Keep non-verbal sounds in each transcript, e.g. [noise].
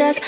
just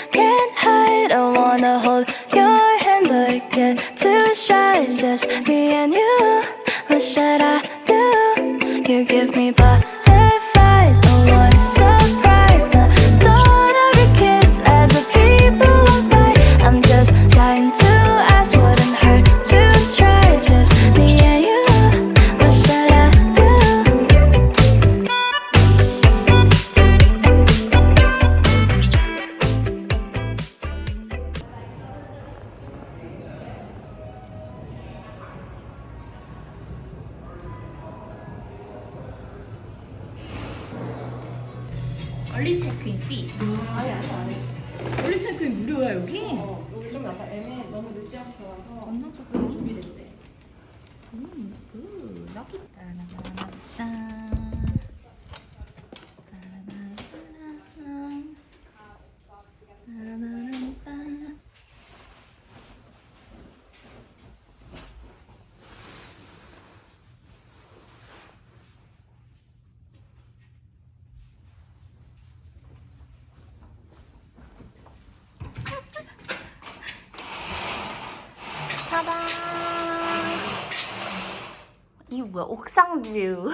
뭐야 옥상 뷰.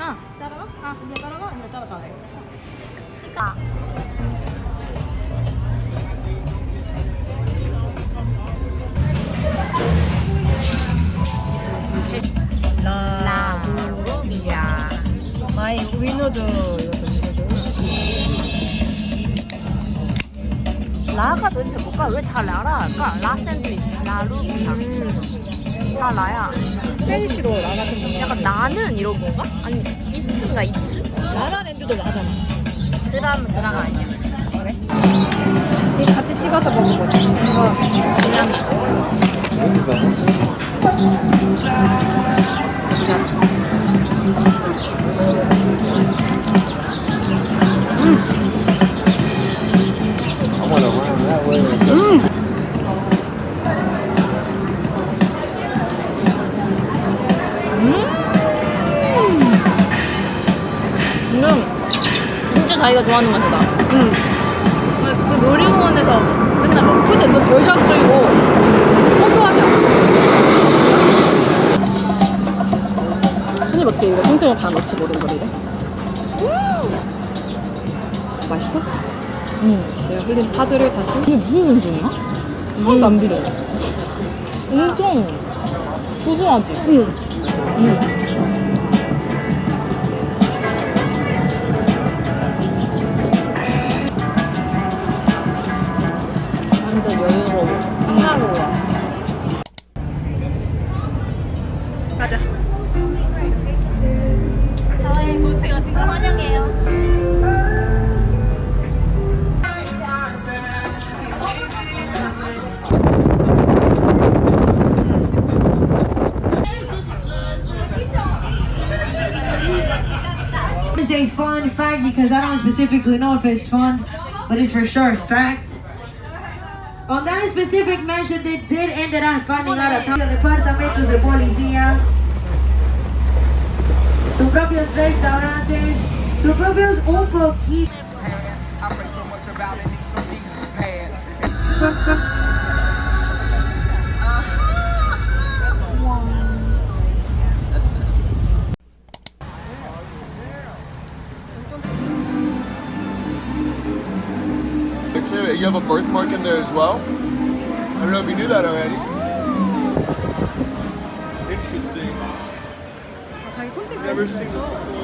아, 따라가? 아, 그냥 따라가? 아. 라 루비아. 마이 위노드 이것도. 라가 도대체 뭘까? 왜 다 라라 할까? 라 샌드위치, 라 루비 아. 다 라야. 스페니쉬로 라 같은 거. 약간 나는 이런 건가? 아니 이츠인가 이츠? 라라랜드도 나잖아. 드라면 드랑 아니야? 그래? 이 같이 찍어서 먹는 거지. 그냥 이건 자기가 좋아하는 맛이다. 응. 그, 그 놀이공원에서 맨날 먹. 근데 너덜 자극적이고 허수하지 않아. 선생님 어떻게 이거 생선을 다 넣지 모든 걸 이래? 맛있어? 응. 내가 흘린 파들을 다시. 이게 무슨 냄새냐? 하나도 안 비려. 엄청 고소하지? 응. 응. Is a fun fact because I don't specifically know if it's fun, but it's for sure a fact. On that specific mention, they did end up finding out a departamentos de policía, sus propios restaurantes, sus propios un poquito. [laughs] you have a birthmark in there as well. I don't know if you knew that already. Interesting. Never seen this before.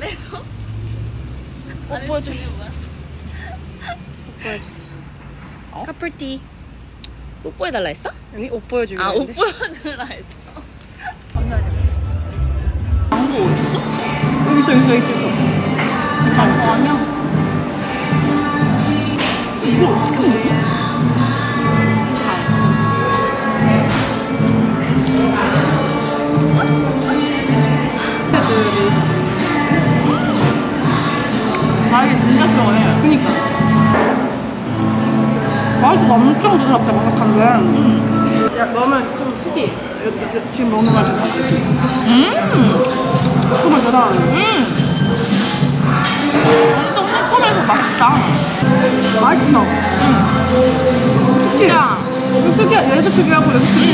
안에서? 옷 보여줘. 옷 보여줘. 커플티. 뽀뽀해달라 했어? 아니, 옷 보여주기. 아, 옷 보여주라 했어. 여기 있어, 여기 있어, 여기 있어. 괜찮아, 괜찮아. 아니야. 말이 진짜 시원해. 그니까. 말도 엄청 부드럽다, 바삭한 게. 야, 너는 좀 특이해. 여- 여- 여- 지금 먹는 말도 다 특이해. 음! 정말 대단하네. 음! 엄청 새콤해서 맛있다. 맛있어. 응. 특이해. 이거 특이해. 얘도 특이하고, 얘도 특이해.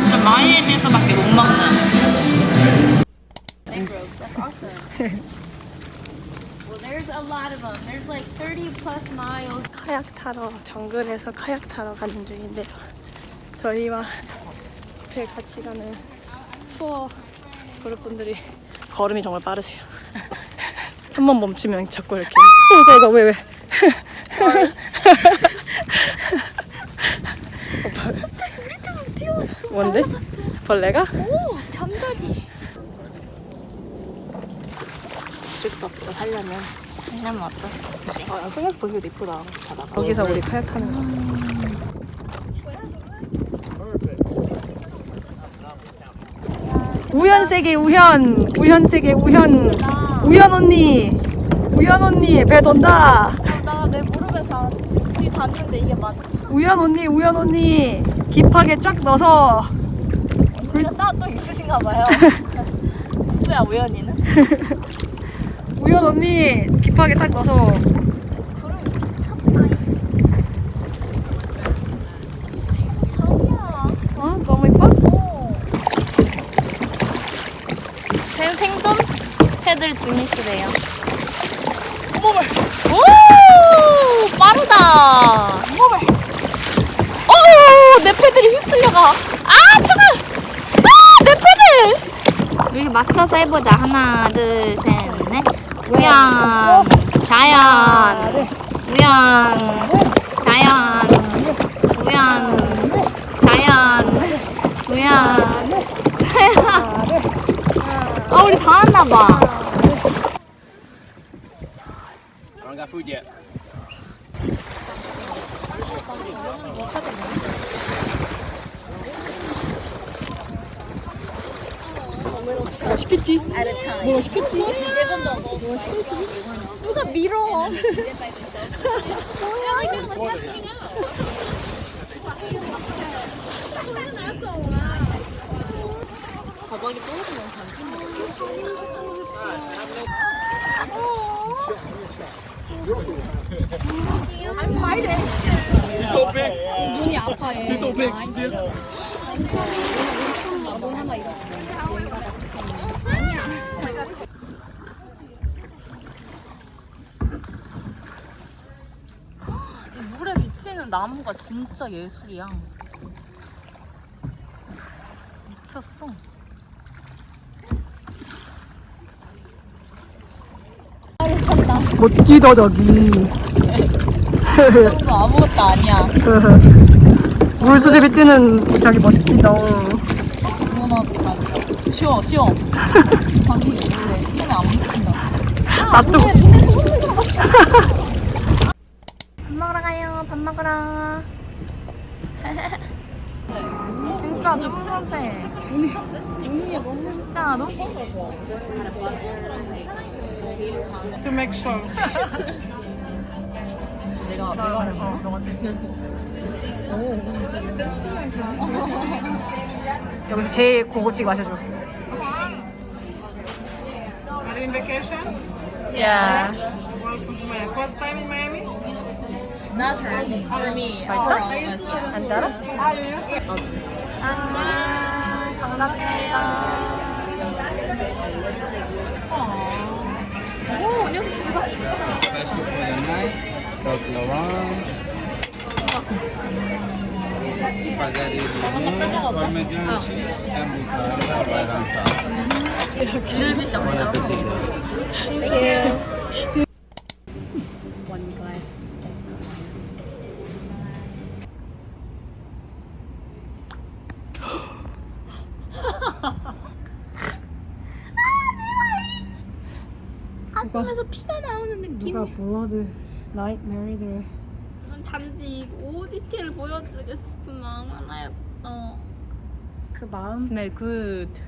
진짜 마이애미에서밖에 못 먹는. A lot of them. There's like 30 plus miles. 카약 타러 정글에서 카약 타러 가는 중인데요. 저희와 배 같이 가는 투어 그룹 분들이 걸음이 정말 빠르세요. [laughs] 한 번 멈추면 자꾸 이렇게 어, 이거 왜 왜? 뭔데? 벌레가? 오 잠자리. 이쪽도 없다 살려면. 그냥 어쩌 아, 선글라스 벗는 게 이쁘다. 바다. 거기서 우리 카약 타는 거. 우현 세계 우현, 우현 세계 우현, 우현 언니, 우현 언니 배 돈다. 나내 무릎에서 불이 닿는데 이게 맞아. 우현 언니, 우현 언니 깁하게 쫙 넣어서 우리가 따또 있으신가 봐요. [laughs] 누구야 우연이는? [laughs] 우현 언니 깁하게 딱 넣어서. 어 너무 이뻐? 생, 생존 패들 중이시래요. 어머머. 오! 빠르다! 어머머. 오! 내 패들이 휩쓸려가. 아, 잠깐! 아! 내 패들! 우리 맞춰서 해보자. 하나, 둘, 셋, 넷. 우연, 자연, 우연, 자연, 우연, 자연, 우연, 자연. 아, 우리 다 왔나봐. I don't got food? 뭐? 누가 밀어? So big. 눈이 아파해. He's so big. See it? 물에 비치는 나무가 진짜 예술이야. 미쳤어. 멋지다 저기. 또 아무것도 아니야. [laughs] 물수제비 뛰는 저기 멋지다. 쉬워, 쉬워. 자기 [laughs] 손에 안 묻힌다. 나도. 밥 [laughs] 먹으러 가요. 밥 먹으러. 진짜 저 쿨한데. 진짜로? To make sure. 내가, 내가 어, 너한테. 여기서 제일 고급지게 마셔줘. in vacation? Yeah. Welcome to my first time in Miami. Not her, for me. 안 따라? Ah, you used it? Special for the night, Dr. Laurent. Spaghetti bouillon, Parmesan cheese, and ricotta right on top. 길비시 Bon 없죠? appetit. 블러드 나이트메리들 단지 오 디테일을 보여주고 싶은 마음 하나였어. 그 마음 Smell good.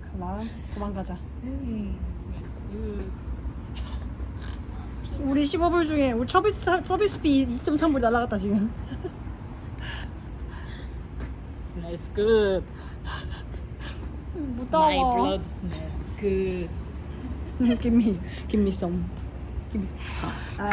그 마음 도망가자. 우리 15불 중에 우리 서비스 서비스비 2.3불 날라갔다 지금. Smells good. 무더워. My blood smells good. [laughs] give me give me some. Me some. 아.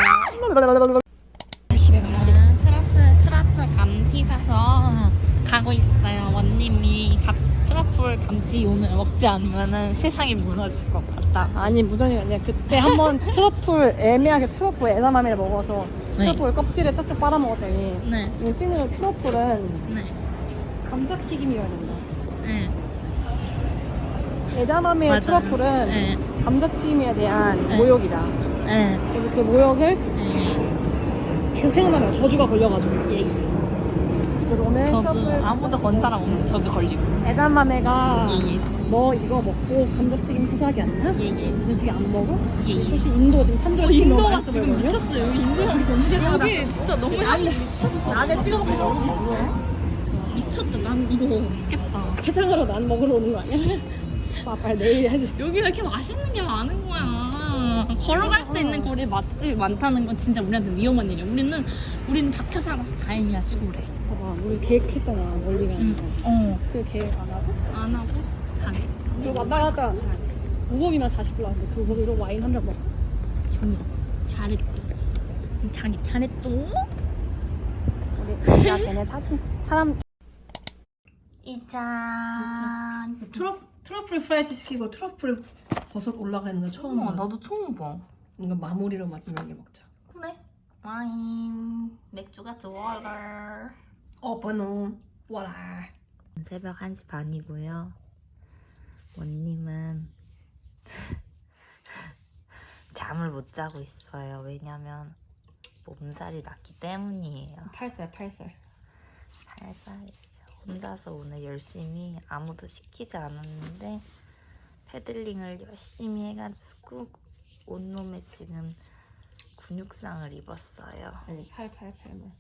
트러플 트러플 감튀 사서 가고 있어요. 원님이 감, 트러플 감튀 오늘 먹지 않으면 세상이 무너질 것 같다. 아니 무전이 아니야. 그때 [laughs] 한번 트러플 애매하게 트러플 에다마미를 먹어서 트러플 껍질에 쩍쩍 빨아 먹었더니 네, 이 찐으로 트러플은 네, 감자 튀김이어야 된다. 네. 에다마미의 맞아요. 트러플은 네. 감자 튀김에 대한 네. 모욕이다. 네, 그래서 그 모욕을 네, 계속 생각나면 저주가 걸려가지고. 예, 예. 그래서 오늘 저도 트러플 아무도 건 사람 없는데 저도 걸리고. 에다마메가 예, 예. 너 이거 먹고 감자튀김 생각이 안 나? 예, 예. 감자튀김 안 먹어? 예, 예. 솔직히 인도 지금 탄두라 치킨 너무 맛있어 보이거든요? 여기 인도가 여기 진짜 너무 나는 안에 찍어 먹고 싶어. 미쳤다. 난 이거 맛있겠다. 해상으로 난 먹으러 오는 거 아니야? [laughs] 아, 빨리 내일 해야 돼. 여기 왜 이렇게 맛있는 게 많은 거야? 걸어갈 수 있는 거리 맛집이 많다는 건 진짜 우리한테 위험한 일이야. 우리는 우리는 박혀 살아서 다행이야 시골에. 봐봐, 우리 계획했잖아, 멀리 가는 응. 거. 어. 그 계획 안 하고? 안 하고 잘해. 그리고 왔다 갔다 무겁이면 40불 나왔는데 그 무겁이로 와인 한 병 먹고. 좋네. 잘했대. 잘했 잘했어. 우리 우리가 걔네 사, 사람 이짠. 트러, 트러플 프라이즈 시키고 트러플 버섯 올라가 있는 거 처음 봐. 나도 처음 봐. 이거 마무리로 마지막에 먹자. 그래. 와인. 맥주가 좋아. 어, 번호. 와라. 새벽 1시 반이고요. 원님은 [laughs] 잠을 못 자고 있어요. 왜냐면 몸살이 났기 때문이에요. 8살, 8살. 8살이에요. 혼자서 오늘 열심히 아무도 시키지 않았는데 패들링을 열심히 해가지고 온몸에 지금 근육상을 입었어요. 아니, 8, 8, 8만.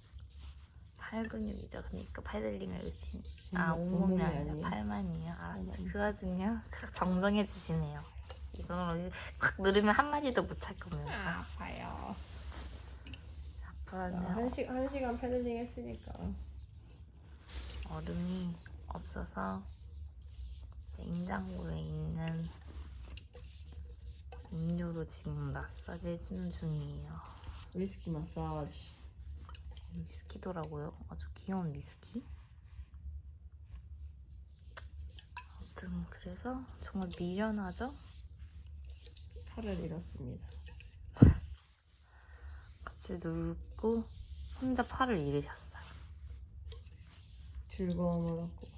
팔 근육이죠. 그러니까 패들링을 열심히. 아 온몸, 온몸이 온몸이 아니라 아니에요? 팔만이에요. 알았어요. 팔만. 그 와중요. 정정해 주시네요. 이걸 확 누르면 한 마디도 못 할 거면서. 아파요. 앞으로는 한, 시, 한 시간 패들링 했으니까. 얼음이 없어서 냉장고에 있는 음료로 지금 마사지 해주는 중이에요. 위스키 마사지. 위스키더라고요. 아주 귀여운 위스키. 아무튼 그래서 정말 미련하죠? 팔을 잃었습니다. [laughs] 같이 놀고 혼자 팔을 잃으셨어요. 즐거움을 얻고.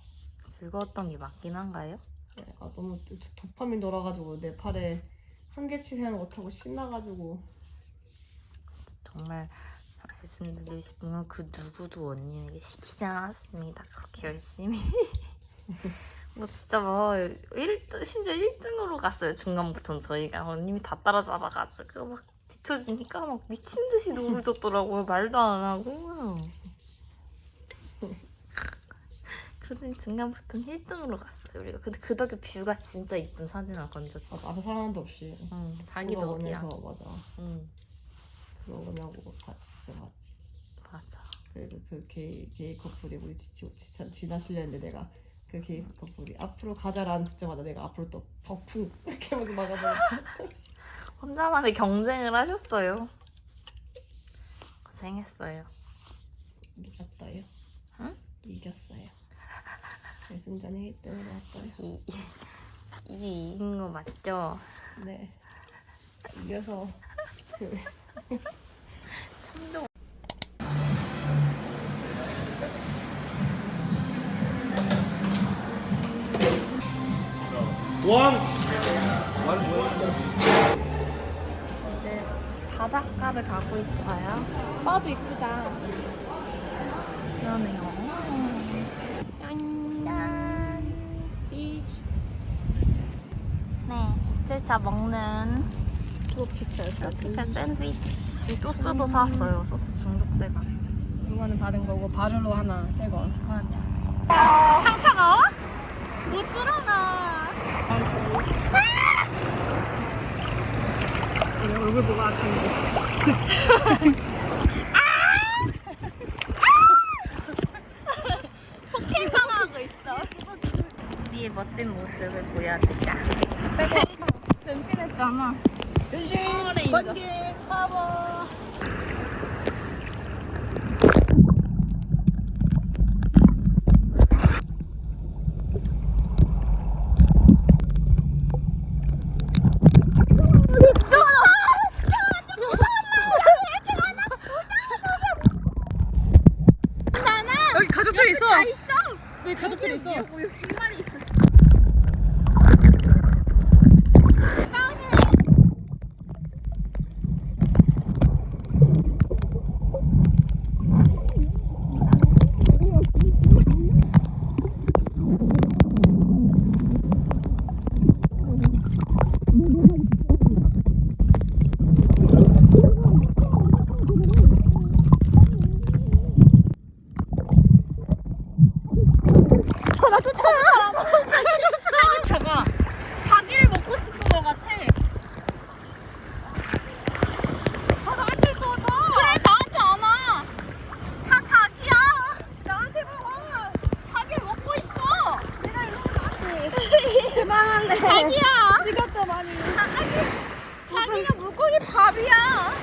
즐거웠던 게 맞긴 한가요? 네, 아, 너무 도파민 돌아가지고 내 팔에 한 개씩 생각 못하고 신나가지고 정말 말씀드리고 싶은 건 그 누구도 언니에게 시키지 않았습니다. 그렇게 열심히. [laughs] 뭐 진짜 뭐 1등, 심지어 1등으로 갔어요. 중간부터는 저희가 언님이 다 따라잡아가지고 막 뒤쳐지니까 막 미친 듯이 노를 줬더라고요. 말도 안 하고. 그래서 중간부터는 1등으로 갔어요. 우리가 근데 그 덕에 뷰가 진짜 이쁜 사진을 건졌지. 맞아 앞에 사람도 없이 응, 자기 덕이야. 보면서 맞아 응, 보냐고 다 진짜 맞지 맞아. 그리고 그 게이, 게이 커플이 우리 지치, 지치, 지나치려 했는데 내가 그 게이 커플이 앞으로 가자라는 듣자마자 내가 앞으로 또 덕풍 이렇게 하면서 막아버렸다 [laughs] 혼자만의 경쟁을 하셨어요. 고생했어요. 이겼어요 응? 이겼어요 결승 전에 1등으로 왔어요 이, 이게 이긴 거 맞죠? 네 이겨서 그 이제 바닷가를 가고 있어요. 바도 이쁘다. 그러네요. 1차 먹는 트로피카 트로피카 네, 샌드위치. 저희 소스도 사왔어요 소스 중독돼가지고. 이거는 받은 거고 바르로 하나 새거. 맞아. 창창아 못 불어나 아! 얼굴 보고 아침에. [laughs] 변신했잖아. 변신. 번개. 파워. 여기 가족들이 있어 왜 가족들이 있어 저거 자기를 먹고 싶은 것 같아. 아 나한테 쏘 그래 나한테 안 와. 다 자기야. 나한테 먹어. 자기를 먹고 있어. 내가 이러고 나한테. 그만할래. 자기야. 이것도 많이. 자기 자기가 물고기 밥이야.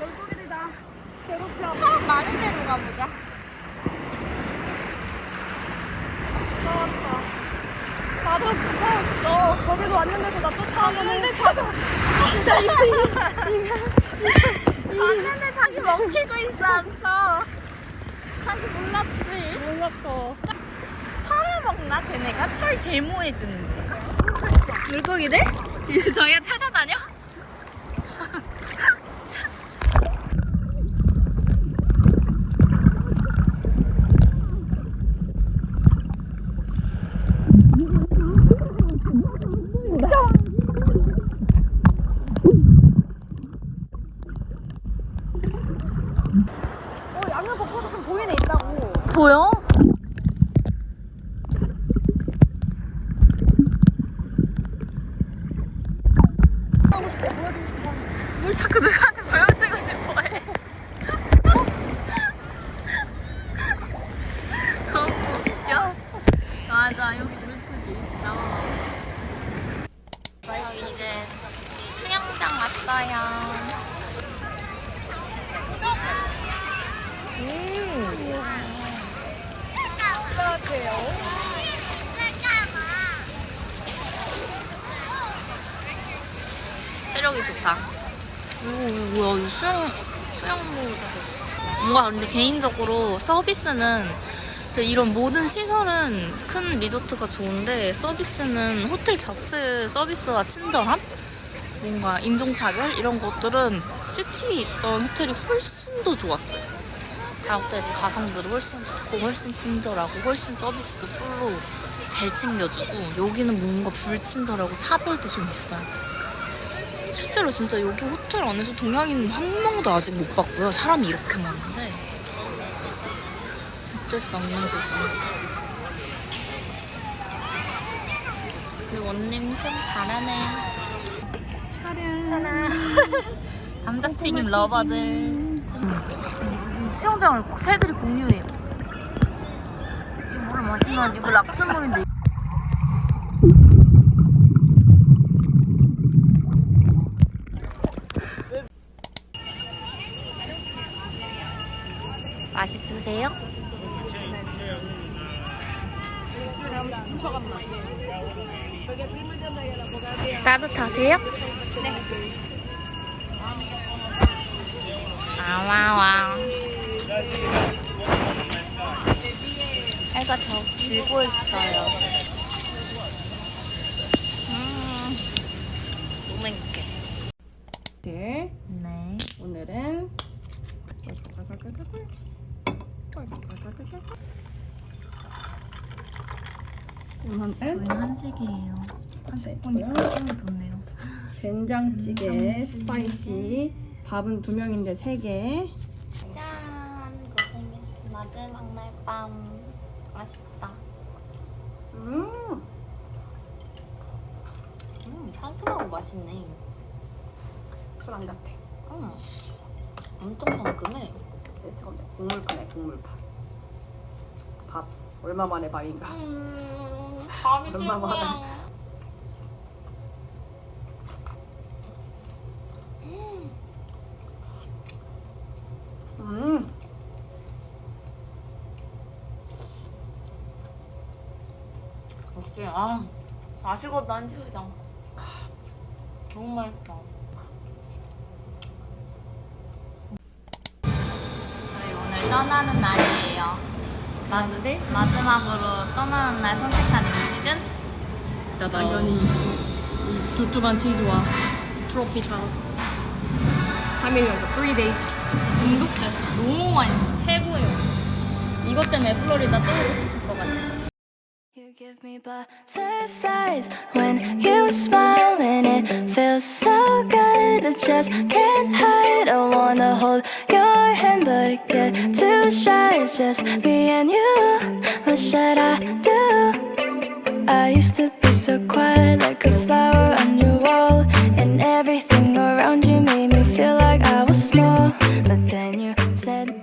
물고기들다 괴롭혀. 사람 많은 데로 가보자. 나도 무서웠어 거기도 왔는데도 나 쫓아오면 근데 자기 왔는데 자기 먹히고 있었어. 자기 몰랐지. 몰랐어 털을 먹나 쟤네가 털 제모해 주는 거야. 물고기들? [laughs] 저희가 찾아다녀? 어 양면 벚꽃 좀 보이네 있다고 보여? 뭘 자꾸 누구한테 보여주고 싶어 해. 너무 웃겨. 맞아, 여기 물고기 있어. 저희 이제 수영장 왔어요. 체력이 좋다. 오, 이거 뭐야? 이거 수영, 수영복. 뭔가 근데 개인적으로 서비스는 그 이런 모든 시설은 큰 리조트가 좋은데 서비스는 호텔 자체 서비스가 친절함? 뭔가 인종차별 이런 것들은 시티에 있던 호텔이 훨씬 더 좋았어요. 가격대 가성비도 훨씬 좋고 훨씬 친절하고 훨씬 서비스도 풀로 잘 챙겨주고 여기는 뭔가 불친절하고 차별도 좀 있어요. 실제로 진짜 여기 호텔 안에서 동양인 한 명도 아직 못 봤고요. 사람이 이렇게 많은데 어쩔 수 없는 거고. 우리 원님 수영 잘하네. 촬영. [laughs] 감자튀김 러버들. 수영장을 새들이 공유해요. 이 물을 마시면 이거 락스물인데. 맛있으세요? 따뜻하세요? 네. 아와와. 해가 저 지고 있어요. 음, 너무 행복해. 네. 네. 오늘은 오늘은 저희는 한식이에요. 한식분이 있고요. 굉장히 좋네요. 된장찌개 스파이시 밥은 두 명인데 세 개. 짠! 고생했어. 마지막 날 밤. 맛있다. 음. 음, 상큼하고 맛있네. 술 안 같아. 음. 엄청 상큼해. 없네. 국물파네 국물파. 밥 얼마 만에 밥인가? 음, 만에. 최고야. 음. 역시, 아, 아시고도 한식이다. 너무 맛있다. 저희 오늘 떠나는 날이에요. 마지, 마지막으로 떠나는 날 선택한 음식은? 당연히 이 두툼한 치즈와 트로피cal 3일 연속 3day 중독됐어. 너무 맛있어. 최고예요. 이것 때문에 플로리다 또 오고 싶을 것 같아. You give me butterflies when you smile and it feels so good. I just can't hide. I wanna hold your hand, but I get too shy. Just me and you. What should I do? I used to be so quiet, like a flower on your wall, and everything around you made me feel like I was small. But then you said.